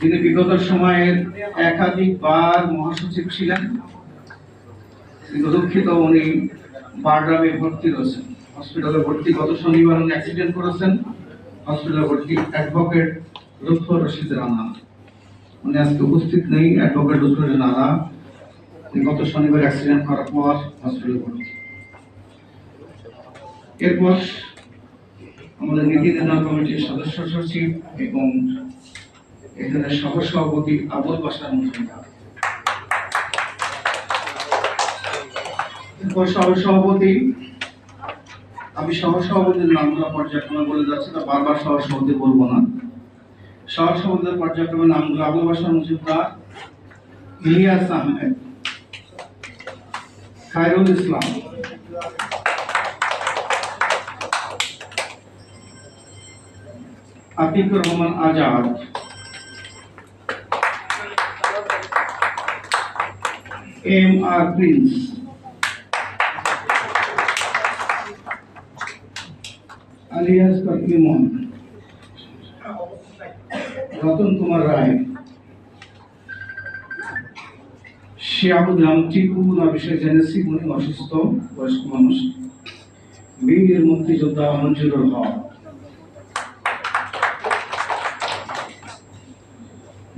তিনি বিগত সময়ের একাধিকবার মহাসচিব ছিলেন দুঃখিত উনি বারডামে ভর্তি রয়েছেন। হসপিটালে ভর্তি গত শনিবার উনি অ্যাক্সিডেন্ট করেছেন। হসপিটালে ভর্তি অ্যাডভোকেট লুৎফর রশিদ রানা উনি আজকে উপস্থিত নেই অ্যাডভোকেট লুৎফর রানা গত শনিবার অ্যাক্সিডেন্ট করার পর হসপিটালে ভর্তি। এরপর আমাদের নীতি নির্ধারণ কমিটির সদস্য সচিব এবং এখানে সহসভাপতি আবুল বাসার এরপর সহসভাপতি আমি সহসভাপতির নামগুলো পর্যায়ক্রমে বলে যাচ্ছি না বারবার সহসভাপতি বলব না। সহসভাপতির পর্যায়ক্রমে নামগুলো Abul Basar Mujibdar Ilias Ahmed, Khairul Islam. Atiqur Rahman Azad. M R Prince alias কর্মিমন Ratan Kumar Roy শিয়াবুদ্দাম টিপু না বিষয়ে জেনেছি উনি অসুস্থ বয়স্ক মানুষ বীর মুক্তিযোদ্ধা মঞ্জুরুল হক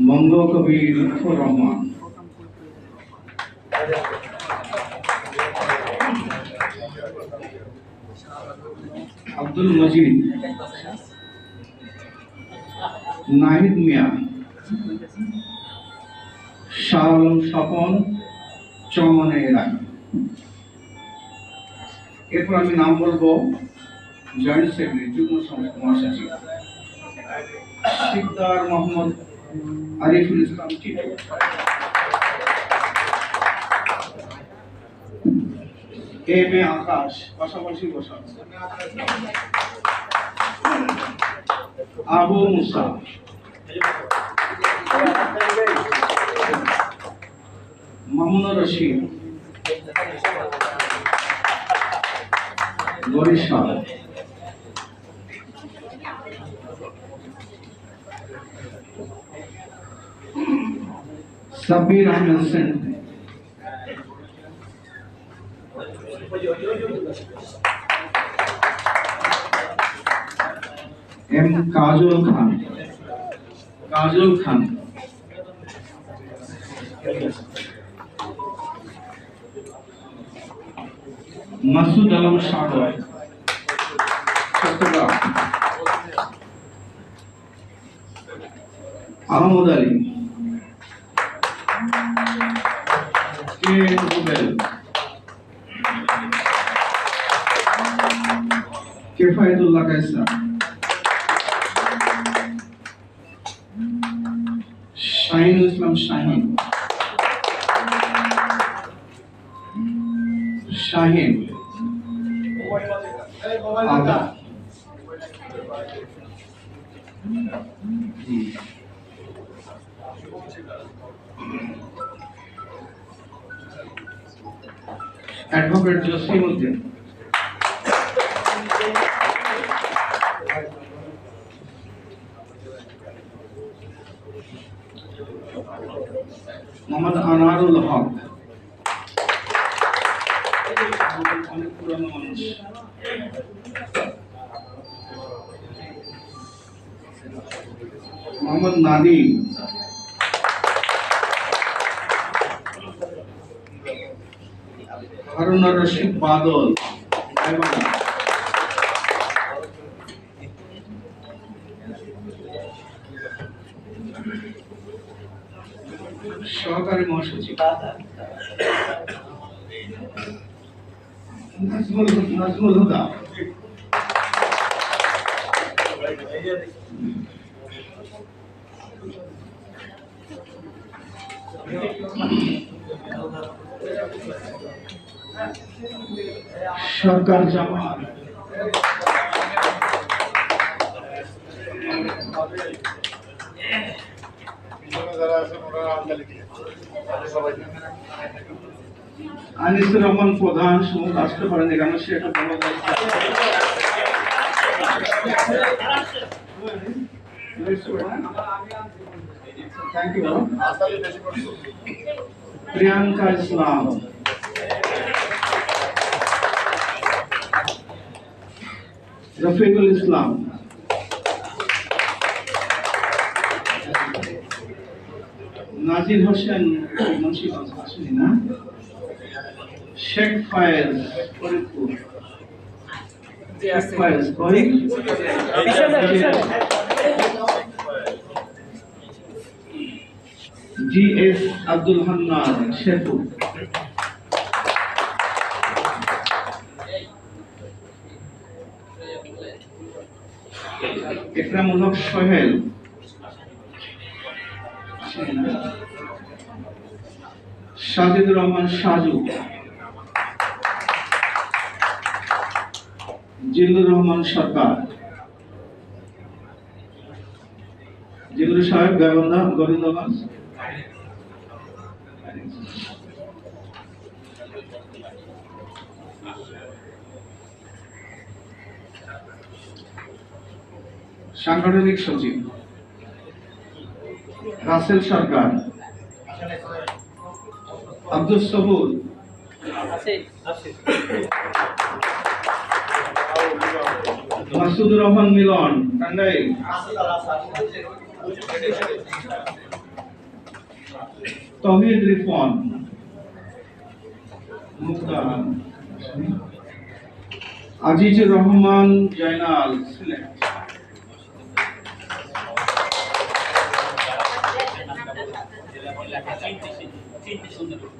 মঙ্গ কবি লুৎফর রহমান আব্দুল মজিদ। নাহিদ মিয়া। শাহ স্বপন চমনে রায় এরপর আমি নাম বলব জয়েন্ট সেক্রেটারি, যুগ্ম মহাসচিব। সিকদার মোহাম্মদ আরিফুল ইসলাম টিটু। এম এ আকাশ পাশাপাশি বসা আবু মুসা মামুনুর রশিদ বরিশাল সাব্বির আহমেদ সেন এম কাজল খান। কাজল খান। মাসুদ আলম সাগর। চট্টগ্রাম। আহমদ আলী। কেফায়েতুল্লাহ কায়সা ইসলাম শাহিন। শাহিন অ্যাডভোকেট জসিম উদ্দিন। মোহাম্মদ আনারুল হক মোহাম্মদ নাদিম হারুন রশিদ বাদল গাইবান্ধা। সহকারী মহাসচিব। নাজমুল হুদা। সরকার জামাল আছেন ওনারা সবাই আনিসুর রহমান প্রধান সমুখ আসতে পারেন এখানে সে একটা বড় থ্যাংক ইউ প্রিয়াঙ্কা ইসলাম। রফিকুল ইসলাম। নাজির হোসেন মুন্সিগঞ্জ আসেনি না। Sheikh Fayez Faridpur. G S Abdul Hannan Sherpur. Ekramul Haque Sohel. Sajidur Rahman Saju. Zillur Rahman Sarkar. Zillur সাহেব গাইবান্ধা গোবিন্দগঞ্জ। সাংগঠনিক সচিব। রাসেল সরকার। আব্দুল সবুর। মাসুদুর রহমান মিলন টাঙ্গাইল তহিদ রিফন আজিজুর রহমান জয়নাল সিলেট। আজিজুর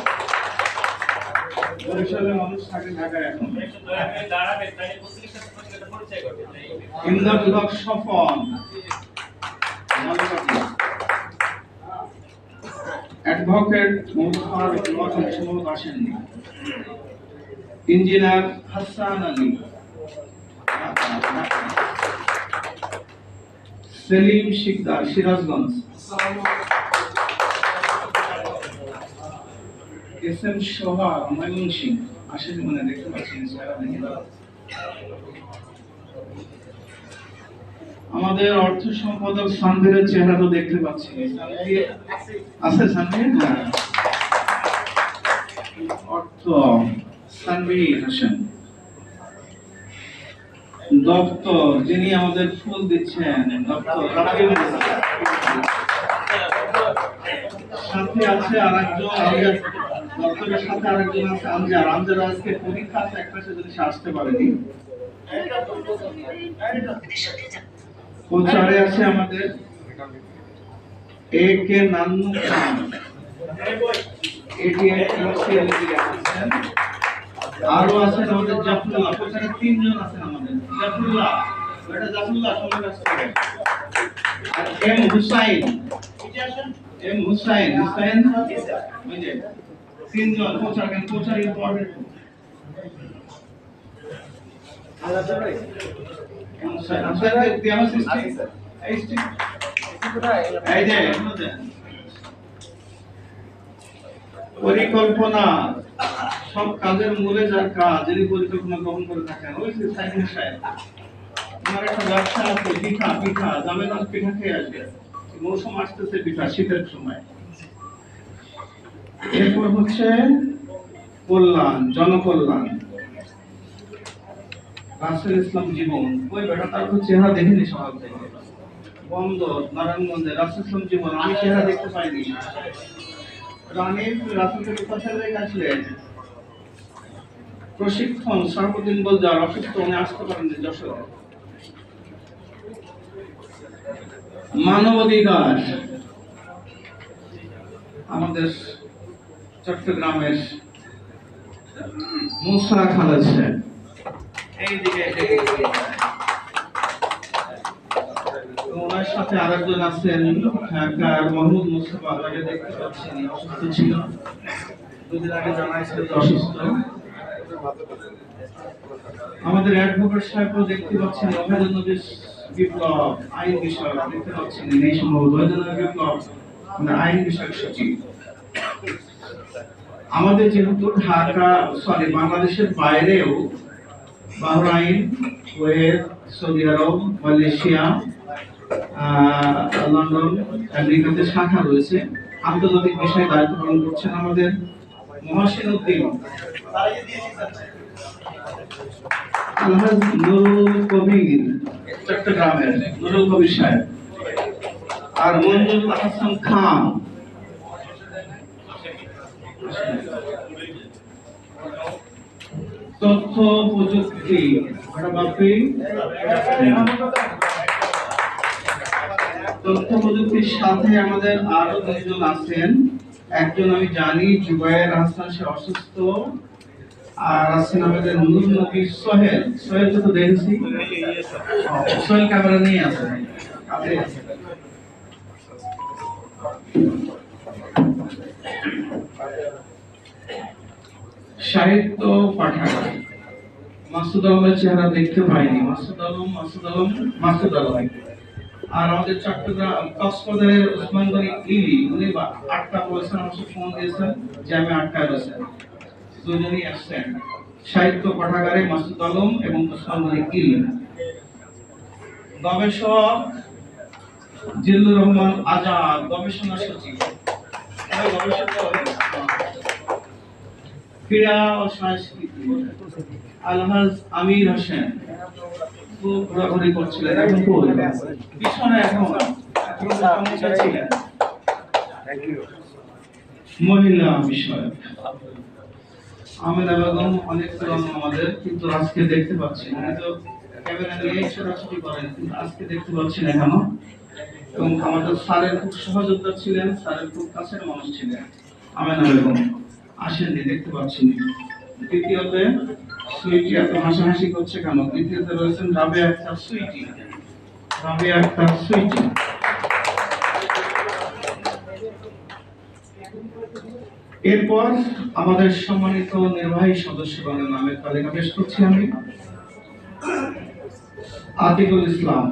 বরিশালের মানুষ থাকে ঢাকায় এখন। ইমদাদুল হক অ্যাডভোকেট মোহাম্মদ মোহাম্মদ সম্ভবত আসেননি। Engineer Hasan Ali. Selim Sikdar Sirajganj. S M আসেনি মনে দেখতে পাচ্ছি না, চেহারা দেখে না। আমাদের অর্থ সম্পাদক চেহারা তো দেখতে পাচ্ছি আছে হ্যাঁ। অর্থ দপ্তর যিনি আমাদের ফুল দিচ্ছেন দপ্তর সাথে আছে আরেকজন আমজাদ দপ্তরের সাথে আরেকজন আছে আমজাদ আজকে পরীক্ষা আছে সেদিন সে আসতে আছে আমাদের? নান্নু খান। এটি আরও আছেন। আমাদের জাফরুল্লাহ। তিনজন আছেন আমাদের। জাফরুল্লাহ। এটা এম হুসাইন। এম হুসাইন। হুসাইন? যে। তিনজন কেন। পরিকল্পনা, সব কাজের মূলে যার কাজ, যিনি পরিকল্পনা গ্রহণ করে থাকেন, ওই যে সাহেব। আমার একটা ব্যবসা আছে, পিঠা পিঠা আজ পিঠা খেয়ে আসবে মৌসুম আসতেছে পিঠা, শীতের সময়। এরপর হচ্ছে কল্যাণ, জনকল্যাণ। রাসেল ইসলাম জীবন। ওই বেটা তার চেহারা দেখিনি থেকে। বন্দর, নারায়ণগঞ্জে রাসেল ইসলাম জীবন। আমি চেহারা দেখতে পাইনি। রানী রাসেল থেকে কোথায় রেখে আসলেন প্রশিক্ষণ সর্বদিন বল যার অসুস্থ, উনি আসতে পারেন যশোরে। মানবাধিকার। আমাদের চট্টগ্রামের মুসা খালেদ সাহেব ওনার সাথে আরেকজন আছেন ঢাকার মুস্তফা দেখতে পাচ্ছি না, অসুস্থ ছিল। দুদিন আগে জানাইছিল অসুস্থ। আমাদের অ্যাডভোকেট সাহেবও দেখতে পাচ্ছেন অভেদন বিপ্লব আইন বিষয়ক দেখতে পাচ্ছেন এই সম্ভবত অভেদন বিপ্লব মানে আইন বিষয়ক সচিব। আমাদের যেহেতু ঢাকা সরি বাংলাদেশের বাইরেও Bahrain, Kuwait, Saudi Arab, Malaysia London, আমেরিকাতে শাখা রয়েছে। আন্তর্জাতিক বিষয়ে দায়িত্ব পালন করছেন আমাদের মহাসিন উদ্দিন। চট্টগ্রামের, নুরুল কবির সাহেব। আর মঞ্জুর হাসান খান। তথ্য প্রযুক্তি। তথ্য প্রযুক্তির সাথে আমাদের আরও দুজন আছেন। একজন আমি জানি, জুবায়ের হাসান, সে অসুস্থ। আর আছেন আমাদের নূর নবী সোহেল। সোহেলকে তো দেখেছি। সোহেল ক্যামেরা নিয়ে আছে। আছে। সাহিত্য পাঠাগার মাসুদ আলমের চেহারা দেখতে পাইনি। মাসুদ আলম মাসুদ আলম মাসুদ আলম। আর আমাদের চট্টগ্রাম কক্সবাজারের ওসমান গনি ইলি উনি আটটা বলেছেন, আমাকে ফোন দিয়েছেন যে আমি আটটায় বসেন দুজনই আসছেন। সাহিত্য পাঠাগারে মাসুদ আলম এবং ওসমান গনি ইলি গবেষক জিল্লুর রহমান আজাদ, গবেষণা সচিব। গবেষক ক্রীড়া ও সংস্কৃতি আলহাজ আমির হোসেন খুব ঘোরাঘুরি করছিলেন। এখন পিছনে এখন। এখন ছিলেন? মহিলা বিষয় আমেদা বেগম অনেক পুরনো আমাদের, কিন্তু আজকে দেখতে পাচ্ছি না। তো ক্যামেরা নিয়ে ছোটাছুটি করেন, কিন্তু আজকে দেখতে পাচ্ছি না কেন? এবং আমাদের স্যারের খুব সহযোদ্ধা ছিলেন, স্যারের খুব কাছের মানুষ ছিলেন। আমেনা বেগম। আসেননি দেখতে পাচ্ছি দ্বিতীয়তে, সুইটি, এত হাসাহাসি করছে কেন? দ্বিতীয়তে রয়েছেন রাবে আক্তার সুইটি। রাবে আক্তার সুইটি। এরপর আমাদের সম্মানিত নির্বাহী সদস্যগণের নামের তালিকা পেশ করছি আমি। আতিকুল ইসলাম,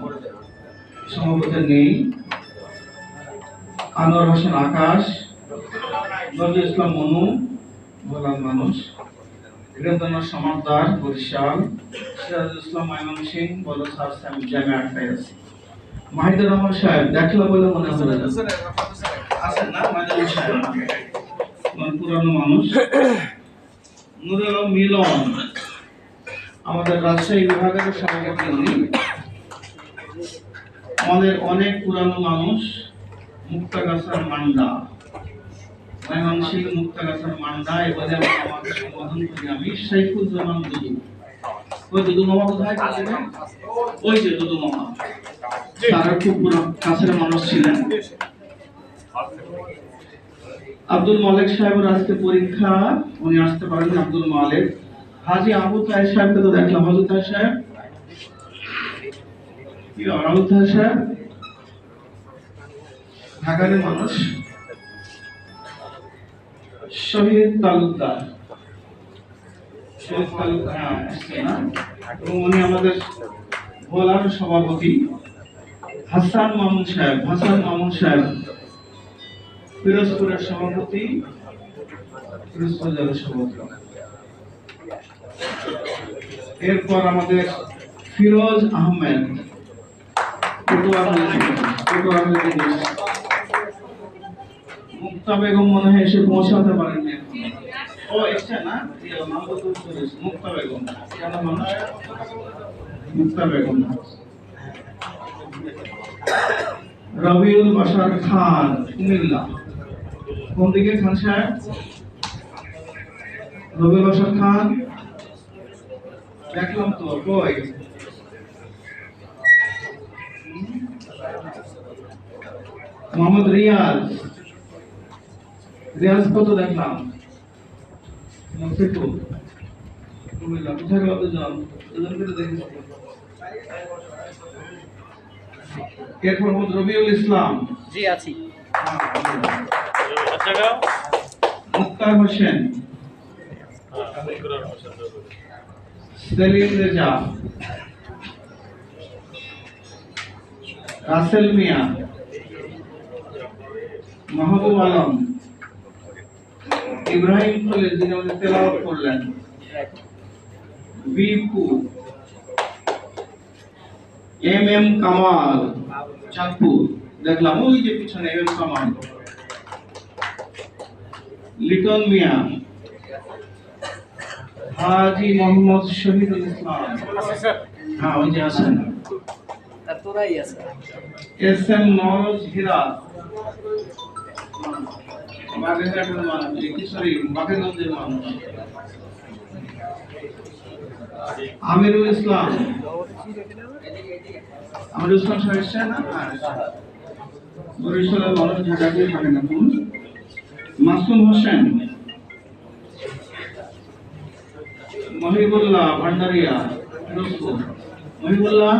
সভাপতি নেই। আনোয়ার হোসেন আকাশ, নজরুল ইসলাম মনু বলার মানুষ। বীরেন্দ্রনাথ সমাদার বরিশাল সিরাজুল ইসলাম মাইমন সিং বলো স্যার আমি জামে আটকায় আছি। মাহিদুর রহমান সাহেব দেখল বলে মনে হলো আছেন না? মাহিদুর সাহেব পুরানো মানুষ। নুরুল মিলন আমাদের রাজশাহী বিভাগের সভাপতি উনি। আমাদের অনেক পুরানো মানুষ মুক্তাগাছার মান্ডা। ময়মনসিংহ মুক্তাগাছার মান্ডা এবারে আমরা আমাকে সম্বোধন করি আমি সাইফুজ্জামান দুদু। ওই দুদু মামা কোথায় ওই যে দুদু মামা। তারা খুব কাছের মানুষ ছিলেন। আব্দুল মালিক সাহেবের আজকে পরীক্ষা উনি আসতে পারেন আব্দুল মালিক। হাজি আবু তাই সাহেবকে তো দেখলাম। হাজু তাহের সাহেব? কি আবু তাহের সাহেব? ঢাকার মানুষ। শহীদ তালুকদার। শহীদ তালুকদার হ্যাঁ? এবং উনি আমাদের ভোলার সভাপতি, হাসান মামুন সাহেব, হাসান মামুন সাহেব, পিরোজপুরের সভাপতি, পিরোজপুর জেলার সভাপতি। এরপর আমাদের ফিরোজ আহমেদ পটুয়া থেকে- পটুয়া থেকে এসেছে। মুক্তা বেগম মনে হয় এসে পৌঁছাতে পারেননি এখন। ও, এসছে না? নাম তো তুলতে পেরেছি। মুক্তা বেগম কেন মানুষ মুক্তা বেগম রবিউল বাসার খান, কুমিল্লা। কোন দিকে খান সাহেব? রবিউল দেখলাম তো, কই? মোহাম্মদ রিয়াজ। রিয়াজ কত দেখলাম? মুফিকুল কুমিল্লা কোথায় গেল দুজন দুজন করে দেখেছি এরপর মোহাম্মদ রবিউল ইসলাম? জি আছি। মুক্তার হোসেন। সেলিম রেজা। রাসেল মিয়া। মাহবুব আলম। ইব্রাহিম খলিল যিনি আমাদের তেলাওয়াত করলেন বিপু এম এম কামাল চাঁদপুর। দেখলাম ওই যে পিছনে এম এম কামাল। লিটন মিয়া হাজি মোহাম্মদ শহীদুল ইসলাম। হ্যাঁ ওই যে আছেন। এস এম নরজ হীরা বাগেরহাটের মানুষ আমিরুল ইসলাম। আমিরুল ইসলাম সাহেব না? বরিশালের মানুষ ঢাকাতেই থাকে না কোন মাসুম হোসেন। মহিবুল্লাহ ভান্ডারিয়া মহিবুল্লাহ?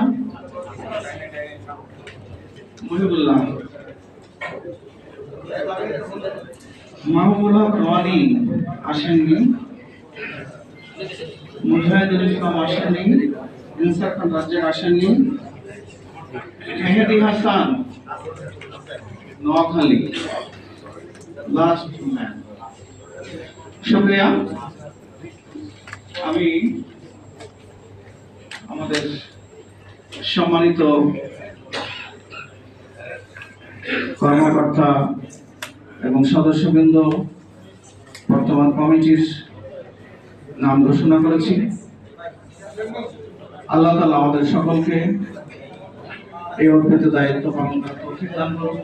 মহিবুল্লাহ। মাহবুব হক রনি আসেননি। মুজাহিদুল ইসলাম আসেননি। ইনসার খান রাজ্জাক আসেননি। মেহেদি হাসান নোয়াখালী। লাস্ট ম্যান শুক্রিয়া আমি আমাদের সম্মানিত কর্মকর্তা এবং সদস্যবৃন্দ বর্তমান কমিটির নাম ঘোষণা করেছি। আল্লাহ তালা আমাদের সকলকে এই অর্পিত দায়িত্ব পালন করার দান করুন